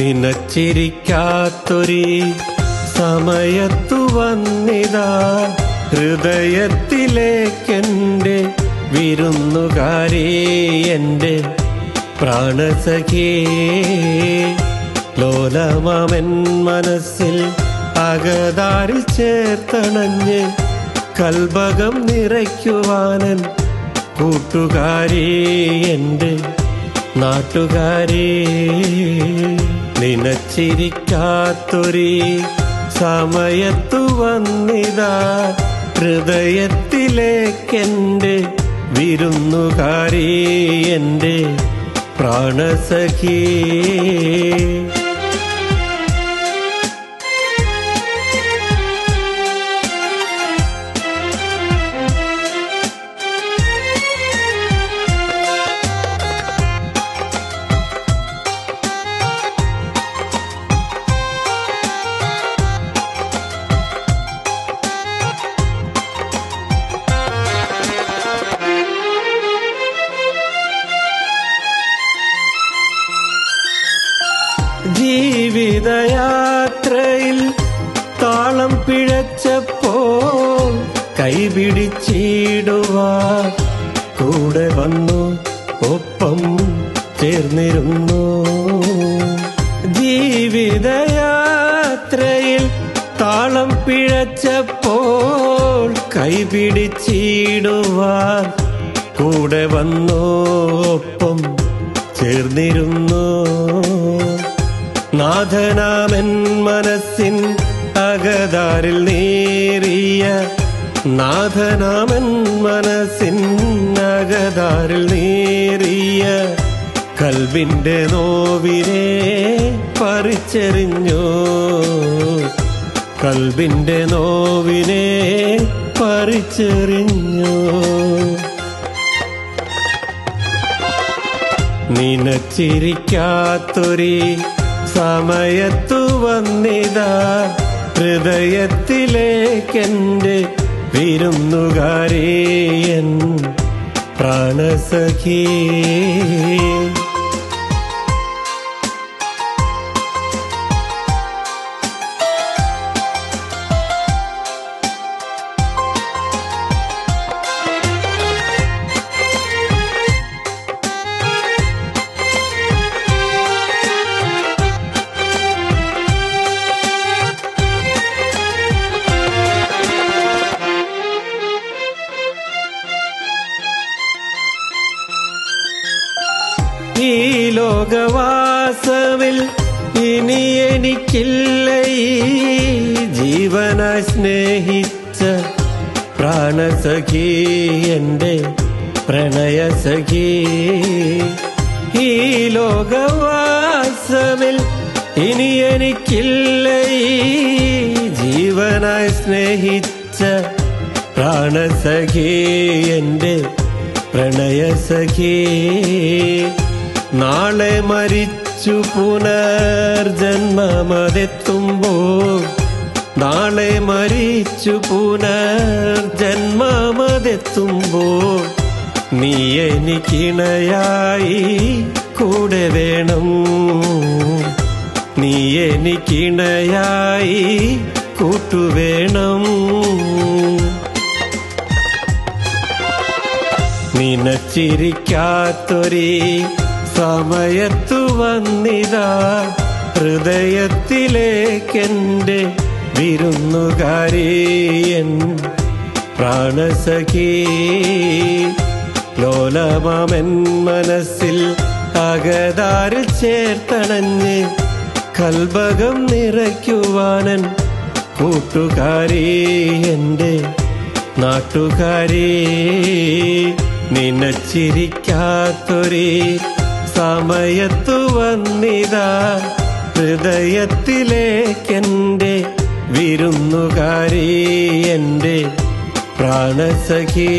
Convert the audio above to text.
നിനച്ചിരിക്കാത്തൊരി സമയത്തു വന്നിതാ. ഹൃദയത്തിലേക്കെന്റെ വിരുന്നുകാരേ എന്റെ പ്രാണസഖേ. ലോലമാമൻ മനസ്സിൽ അകതാരിൽ ചേർത്തണഞ്ഞ് കൽഭകം നിറയ്ക്കുവാനൻ കൂട്ടുകാരേ എന്റെ നാട്ടുകാരേ. നിനച്ചിരിക്കാത്തൊരി സമയത്തു വന്നിതാ ഹൃദയത്തിലേക്കെന്റെ വിരുന്നുകാരി എന്റെ പ്രാണസഖീ. ജീവിതയാത്രയിൽ താളം പിഴച്ചപ്പോൾ കൈപിടിച്ചിടുവാൻ കൂടെ വന്നു ഒപ്പം ചേർന്നിരുന്നു. ജീവിതയാത്രയിൽ താളം പിഴച്ചപ്പോൾ കൈപിടിച്ചിടുവാൻ കൂടെ വന്നു ഒപ്പം ചേർന്നിരുന്നു. നാഥനാമൻ മനസ്സിൻ അകതാരിൽ നേറിയ നാഥനാമൻ മനസ്സിൻ അകതാരിൽ നേറിയ കൽവിന്റെ നോവിനെ പറിച്ചെറിഞ്ഞു. കൽവിന്റെ നോവിനെ പറിച്ചെറിഞ്ഞു. നിനച്ചിരിക്കാത്തൊരി സമയത്തു വന്നിതാ. ഹൃദയത്തിലേക്കെന്റെ വിരുന്നുകാരേയൻ പ്രാണസഖീ. ലോകവാസവിൽ ഇനി എനിക്കില്ല ജീവന സ്നേഹിച്ച പ്രാണസഖി എന്റെ പ്രണയസഖി. ഈ ലോകവാസവിൽ ഇനി എനിക്കില്ല ജീവന സ്നേഹിച്ച പ്രാണസഖി എന്റെ പ്രണയസഖി. നാളെ മരിച്ചു പുനർജന്മമതെത്തുമ്പോൾ നാളെ മരിച്ചു പുനർജന്മമതെത്തുമ്പോൾ നീ എനിക്കിണയായി കൂടെ വേണം. നീ എനിക്കിണയായി കൂട്ടുവേണം നിനച്ചിരിക്കാത്തൊരി സമയത്തു വന്നിതാ. ഹൃദയത്തിലേക്കെന്റെ വിരുന്നുകാരിയൻ. പ്രാണസഖീ ലോലമാമൻ മനസ്സിൽ അകതാരിൽ ചേർത്തണഞ്ഞ് കൽഭകം നിറയ്ക്കുവാനൻ കൂട്ടുകാരി എന്റെ നാട്ടുകാരി. നിനച്ചിരിക്കാത്തൊരി സമയത്തു വന്നിതാ. ഹൃദയത്തിലേക്കെന്റെ വിരുന്നുകാരി എന്റെ പ്രാണസഖീ.